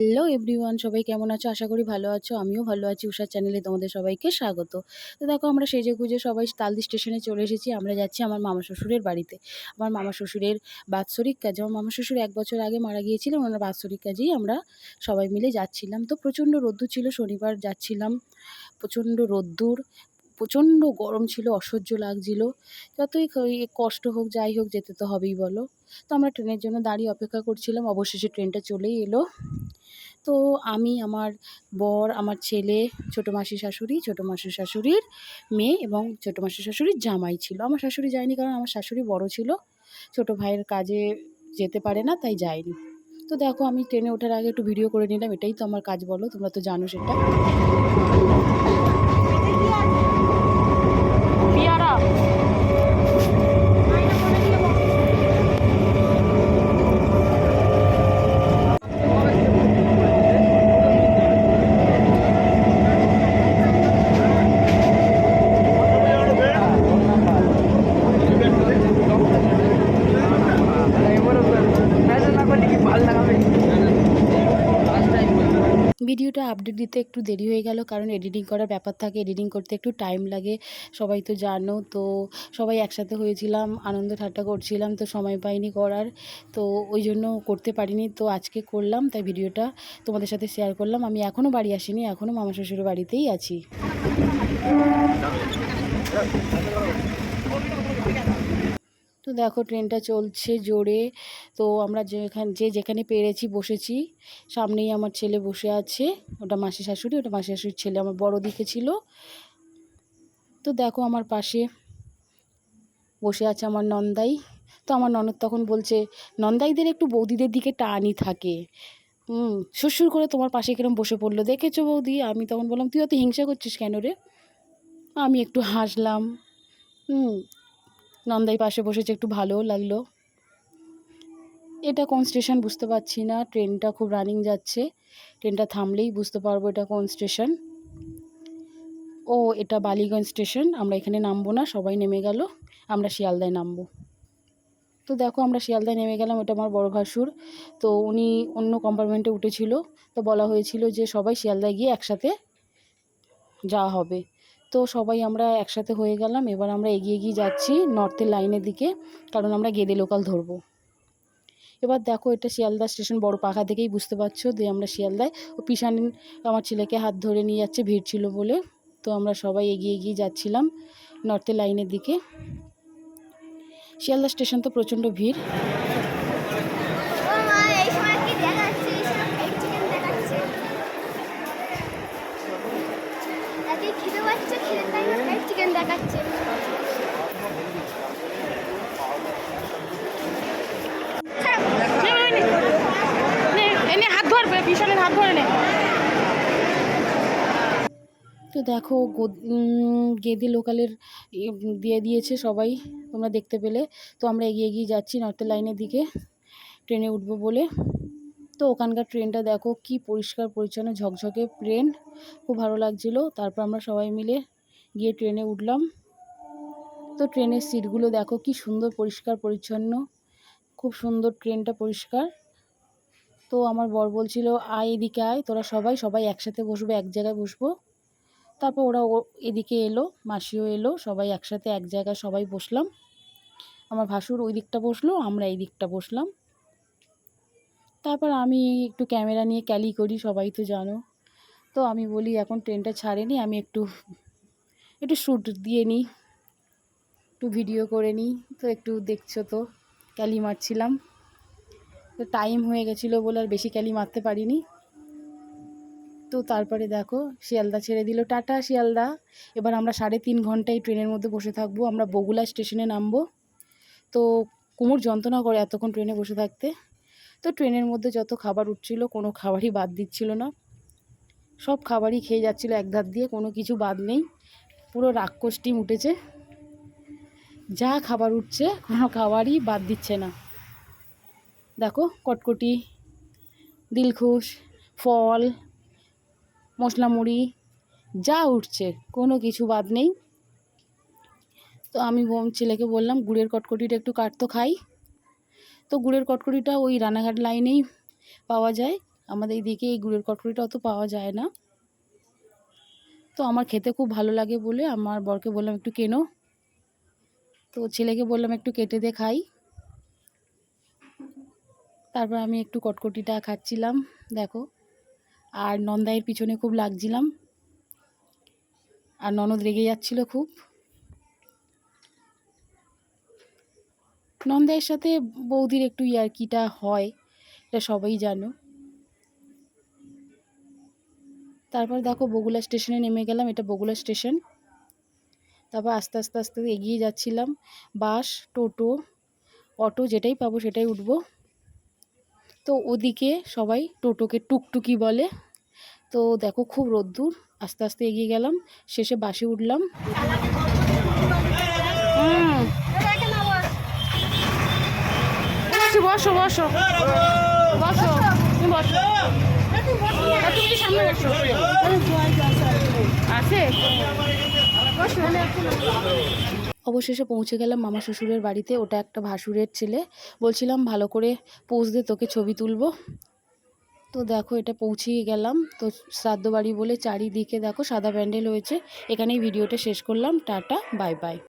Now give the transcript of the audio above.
Hello everyone সবাই কেমন আছো? আশা করি ভালো আছো। আমিও ভালো আছি। উষার চ্যানেলে তোমাদের সবাইকে স্বাগত। তো দেখো, আমরা সেজে গুজে সবাই তালদি স্টেশনে চলে এসেছি। আমরা যাচ্ছি আমার মামা শ্বশুরের বাড়িতে। আমার মামা শ্বশুরের বাৎসরিক কাজে। আমার মামা শ্বশুর এক বছর আগে মারা গিয়েছিলেন। ওনার বাৎসরিক কাজেই আমরা সবাই মিলে যাচ্ছিলাম। তো প্রচণ্ড রোদ্দুর ছিল। শনিবার যাচ্ছিলাম। প্রচণ্ড রোদ্দুর। প্রচণ্ড গরম ছিল, অসহ্য লাগছিল। যতই কষ্ট হোক, যাই হোক, যেতে তো হবেই বলো। তো আমরা ট্রেনের জন্য দাঁড়িয়ে অপেক্ষা করছিলাম, অবশেষে ট্রেনটা চলেই এলো। তো আমি, আমার বর, আমার ছেলে, ছোটো মাসি শাশুড়ি, ছোটো মাসি শাশুড়ির মেয়ে এবং ছোটো মাসি শাশুড়ির জামাই ছিল। আমার শাশুড়ি যায়নি কারণ আমার শাশুড়ি বড় ছিল। ছোটো ভাইয়ের কাজে যেতে পারে না, তাই যায়নি। তো দেখো, আমি ট্রেনে ওঠার আগে একটু ভিডিও করে নিলাম। এটাই তো আমার কাজ বলো, তোমরা তো জানো সেটা। Thank you. ভিডিওটা আপডেট দিতে একটু দেরি হয়ে গেল, কারণ এডিটিং করার ব্যাপার থাকে এডিটিং করতে একটু টাইম লাগে, সবাই তো জানো, তো সবাই একসাথে হয়েছিলাম, আনন্দ ঠাট্টা করছিলাম, তো সময় পাইনি করার, তো ওই জন্য করতে পারিনি, তো আজকে করলাম, তাই ভিডিওটা তোমাদের সাথে শেয়ার করলাম, আমি এখনও বাড়ি আসিনি এখনও মামা শ্বশুর বাড়িতেই আছি। দেখো ট্রেনটা চলছে জোরে। তো আমরা যেখানে যে যেখানে পেরেছি বসেছি, সামনেই আমার ছেলে বসে আছে। ওটা মাসি শাশুড়ি, ওটা মাসি শাশুড়ির ছেলে, আমার বড় দিকে ছিল। তো দেখো আমার পাশে বসে আছে আমার নন্দাই। তো আমার ননদ তখন বলছে, নন্দাইদের একটু বৌদিদের দিকে টানই থাকে। হুম, শ্বশুর করে তোমার পাশে কিরম বসে পড়ল? দেখেছ বৌদি? আমি তখন বললাম, তুই অত হিংসা করছিস কেন রে? আমি একটু হাসলাম। হুম নন্দাই পাশে বসেছে একটু ভালোও লাগল। এটা কোন স্টেশন বুঝতে পারছি না। ট্রেনটা খুব রানিং যাচ্ছে। ট্রেনটা থামলেই বুঝতে পারব এটা কোন স্টেশন। ও, এটা বালিগঞ্জ স্টেশন। আমরা এখানে নামবো না, সবাই নেমে গেল। আমরা শিয়ালদায় নামবো। তো দেখো, আমরা শিয়ালদায় নেমে গেলাম, এটা আমার বড় ভাসুর। তো উনি অন্য কম্পার্টমেন্টে উঠেছিল। তো বলা হয়েছিল যে সবাই শিয়ালদায় গিয়ে একসাথে যাওয়া হবে। তো সবাই আমরা একসাথে হয়ে গেলাম। এবার আমরা এগিয়ে গিয়ে যাচ্ছি নর্থের লাইনের দিকে, কারণ আমরা গেদে লোকাল ধরবো। এবার দেখো, এটা শিয়ালদা স্টেশন বড় পাখা থেকেই বুঝতে পারছ যে আমরা শিয়ালদায়। ও পিসান আমার ছেলেকে হাত ধরে নিয়ে যাচ্ছে, ভিড় ছিল বলে। তো আমরা সবাই এগিয়ে এগিয়ে যাচ্ছিলাম নর্থের লাইনের দিকে। শিয়ালদা স্টেশন তো প্রচণ্ড ভিড়। হাত হাত ধরে নে। তো দেখো গো- উম, লোকালের দিয়ে দিয়েছে সবাই তোমরা দেখতে পেলে। তো আমরা এগিয়ে এগিয়ে যাচ্ছি নর্থের লাইনের দিকে। ট্রেনে উঠবো বলে। তো ওখানকার ট্রেনটা দেখো কি পরিষ্কার পরিচ্ছন্ন ঝকঝকে ট্রেন। খুব ভালো লাগছিল। তারপর আমরা সবাই মিলে গিয়ে ট্রেনে উঠলাম। তো ট্রেনের সিটগুলো দেখো কি সুন্দর পরিষ্কার পরিচ্ছন্ন। খুব সুন্দর ট্রেনটা পরিষ্কার। তো আমার বর বলছিল, আয় এদিকে আয়, তোরা সবাই সবাই একসাথে বসবো, এক জায়গায় বসবো। তারপর ওরা এদিকে এলো, মাসিও এলো, সবাই একসাথে এক জায়গায় সবাই বসলাম। আমার ভাসুর ওই দিকটা বসল, আমরা এই দিকটা বসলাম। তারপর আমি একটু ক্যামেরা নিয়ে ক্যালি করি, সবাই তো জানো। তো আমি বলি, এখন ট্রেনটা ছাড়েনি, আমি একটু একটু শ্যুট দিয়ে নিই, একটু ভিডিও করে নিই। তো একটু দেখছ তো, ক্যালি মারছিলাম। তো টাইম হয়ে গেছিল বলে আর বেশি ক্যালি মারতে পারিনি। তো তারপরে দেখো শিয়ালদা ছেড়ে দিল। টাটা শিয়ালদা। এবার আমরা সাড়ে তিন ঘণ্টা এই ট্রেনের মধ্যে বসে থাকব। আমরা বগুলা স্টেশনে নামবো। তো কোমর যন্ত্রণা করে এতক্ষণ ট্রেনে বসে থাকতে। তো ট্রেনের মধ্যে যত খাবার উঠছিল কোনো খাবারই বাদ দিচ্ছিল না। সব খাবারই খেয়ে যাচ্ছিল এক ধার দিয়ে, কোনো কিছু বাদ নেই। পুরো রাক্ষস টিম উঠেছে। যা খাবার উঠছে কোনো খাবারই বাদ দিচ্ছে না। দেখো কটকটি, দিলখুশ, ফল মশলা মুড়ি যা উঠছে, কোনো কিছু বাদ নেই। তো আমি ছেলেকে বললাম, গুড়ের কটকটিটা একটু কাটতো খাই। তো গুড়ের কটকটিটা ওই রানাঘাট লাইনেই পাওয়া যায়। আমাদের এইদিকে এই গুড়ের কটকটিটা অত পাওয়া যায় না। তো আমার খেতে খুব ভালো লাগে বলে আমার বরকে বললাম, একটু কেনো। তো ছেলেকে বললাম, একটু কেটে দে, খাই। তারপর আমি একটু কটকটিটা খাচ্ছিলাম, দেখো। আর নন্দাইয়ের পিছনে খুব লাগছিলাম। আর ননদ রেগে যাচ্ছিল খুব। নন্দাইয়ের সাথে বৌদির একটু ইয়ার্কিটা হয়, এটা সবাই জানো। তারপর দেখো বগুলা স্টেশনে নেমে গেলাম, এটা বগুলা স্টেশন। তারপর আস্তে আস্তে আস্তে এগিয়ে যাচ্ছিলাম। বাস, টোটো, অটো যেটাই পাবো সেটাই উঠবো। তো ওদিকে সবাই টোটোকে টুকটুকি বলে। তো দেখো খুব রোদ্দুর, আস্তে আস্তে এগিয়ে গেলাম, শেষে বাসে উঠলাম। বসো বসো বসো। বসো আছে? অবশেষে পৌঁছে গেলাম মামা শ্বশুরের বাড়িতে। ওটা একটা ভাসুরের ছেলে। বলছিলাম, ভালো করে পোজ দিয়ে তোকে ছবি তুলবো। তো দেখো, এটা পৌঁছিয়ে গেলাম। তো শ্রাদ্ধ বাড়ি বলে চারিদিকে দেখো সাদা প্যান্ডেল হয়েছে। এখানেই ভিডিওটা শেষ করলাম। Tata, bye bye.